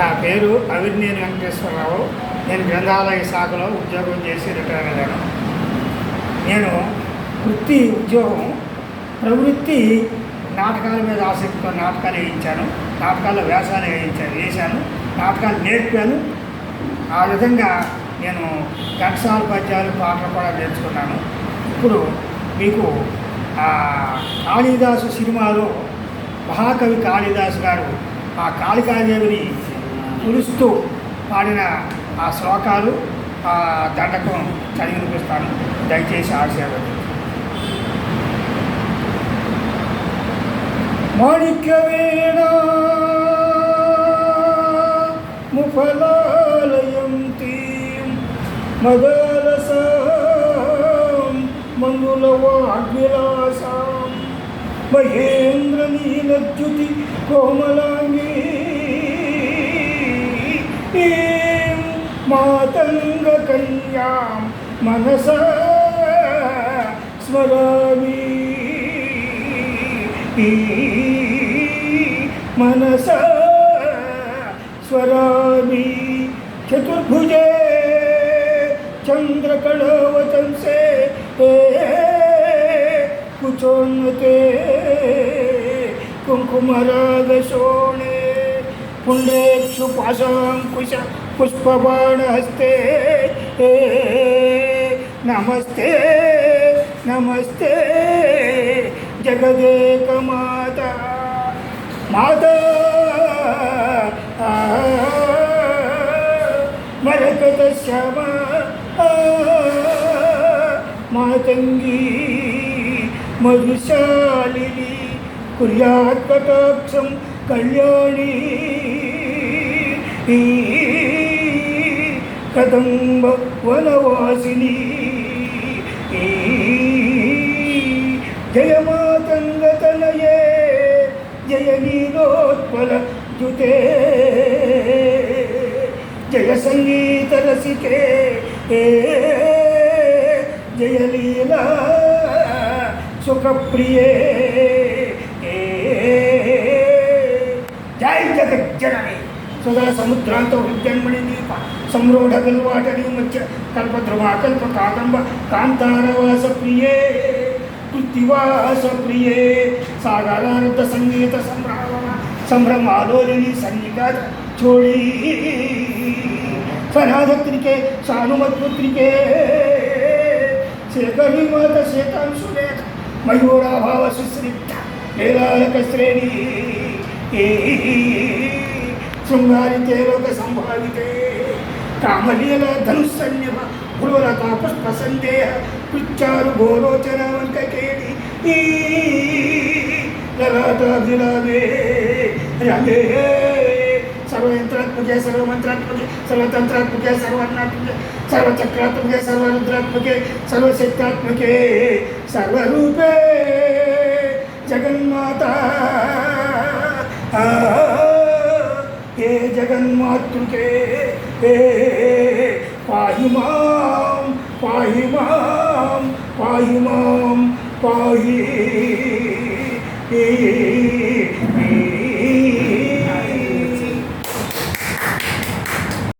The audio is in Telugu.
నా పేరు అవిర్నేని వెంకటేశ్వరరావు. నేను గ్రంథాలయ శాఖలో ఉద్యోగం చేసి రిటైర్ అయ్యాను. నేను వృత్తి ఉద్యోగం ప్రవృత్తి నాటకాల మీద ఆసక్తితో నాటకాలు వేయించాను. నాటకాల్లో వ్యాసాలు వేయించాను వేశాను. నాటకాలు నేర్పాను. ఆ విధంగా నేను ఘంటసాల పద్యాలు పాటలు కూడా నేర్చుకున్నాను. ఇప్పుడు మీకు కాళిదాసు సినిమాలో మహాకవి కాళిదాసు గారు ఆ కాళికాదేవిని కొలుస్తూ పాడిన ఆ శ్లోకాలు ఆ దండకం చదివి వినిపిస్తాను దయచేసి ఆశీర్వదించండి. మాణిక్యవేణ ముఫలాలయం తీం మదలసాం మంగుళవాగ్విలాసాం మహేంద్ర నీలద్యుతి కోమలాంగీ ीं मातङ्गकन्यां मनस स्मरामि। मनसा स्वरामि चतुर्भुजे चन्द्रकणवचंसे कुचोन्नते कुङ्कुमरागशोणे पुण्डेक्षु पुष्पाण हस्ते नमस्ते नमस्ते जगदेकमाता। माता मरकतश्यामा मातङ्गी मधुशालिनी कुर्यात्कटाक्षं कल्याणी। కుర్యాత్కటాక్షం కదంబ వనవాసిని. జయమాతంగతనయే జయ నీలోత్పల జుతే జయ సంగీత రసికే జయ లీలా సుఖప్రియే. ಸದಾ ಸಮುದ್ರಾಂತ ಹೃದ್ಯನ್ಮಣಿದೀಪ ಸಂರೋಢ ಗಲ್ವಾಟನಿ ಮಧ್ಯ ಕಲ್ಪಧ್ರುವ ಕಲ್ಪ ಕಾದಂಬ ಕಾಂತಾರವಾಸ ಪ್ರಿಯೇ. ಕೃತಿವಾಸ ಪ್ರಿಯೇ. ಸಾಗರಾರ್ಧ ಸಂಗೀತ ಸಂಭ್ರಮ. ಸಂಭ್ರಮ ಆಲೋಚನಿ ಸಂಗೀತ ಚೋಳಿ ಸನಾಧತ್ರಿಕೆ ಸಾನುಮತ್ಪತ್ರಿಕೆ ಶೇಖರಿವಾದ ಶೇತಾಂಶುರೇಖ ಮಯೂರಾಭಾವ ಸುಶ್ರಿತ ಲೇಲಾಲಕ ಶ್ರೇಣಿ. ಏ. శృంగారితే లోక సంభావితే కామలీల ధనుస్సన్యమ గురులత పుష్ప సందేహ కృత్యారు గోరోచన వంకకేడి లలాటాభిలాభే రమే సర్వయంత్రాత్మకే సర్వమంత్రాత్మకే సర్వతంత్రాత్మకే సర్వర్ణాత్మకే సర్వచక్రాత్మకే సర్వరుద్రాత్మకే సర్వశక్తాత్మకే సర్వరూపే జగన్మాత జగన్మాతృకే. ఏ పాహి మాం పాహి మాం పాహి మాం పాహి